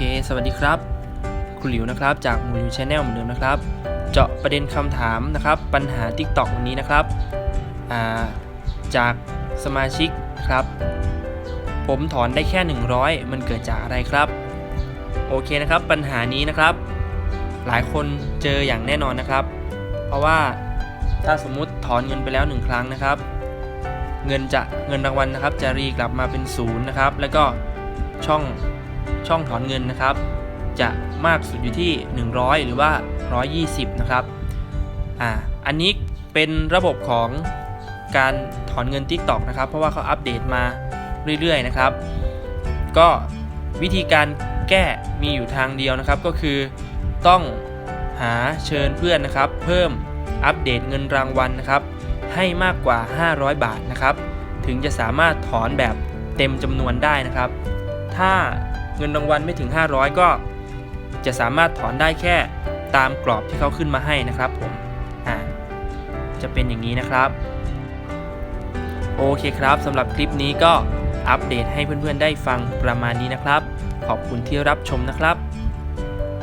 เค สวัสดีครับคุณหลิวนะครับจากมูลิวชาแนลเหมือนเดิมนะครับ เจาะประเด็นคำถามนะครับ ปัญหา TikTok วันนี้นะครับาจากสมาชิกครับ ผมถอนได้แค่ 100 มันเกิดจากอะไรครับ โอเคนะครับ ปัญหานี้นะครับ หลายคนเจออย่างแน่นอนนะครับ เพราะว่าถ้าสมมุติถอนเงินไปแล้ว 1 ครั้งนะครับ เงินจะเงินรางวัลนะครับ จะรีกลับมาเป็นศูนย์นะครับ แล้วก็ช่อง ช่องถอนเงินนะครับ จะมากสุดอยู่ที่ 100 หรือว่า 120 นะครับอ่าอันนี้เป็นระบบของการถอนเงิน TikTok นะครับ เพราะว่าเขาอัปเดตมาเรื่อยๆนะครับ ก็วิธีการแก้มีอยู่ทางเดียวนะครับ ก็คือต้องหาเชิญเพื่อนนะครับ เพิ่มอัปเดตเงินรางวัลนะครับ ให้มากกว่า 500 บาทนะครับ ถึงจะสามารถถอนแบบเต็มจำนวนได้นะครับ ถ้า เงินรางวัลไม่ถึง 500 ก็จะสามารถถอนได้แค่ตามกรอบที่เขาขึ้นมาให้นะครับผมอ่าจะเป็นอย่างนี้นะครับโอเคครับสำหรับคลิปนี้ก็อัปเดตให้เพื่อนๆได้ฟังประมาณนี้นะครับ ขอบคุณที่รับชมนะครับ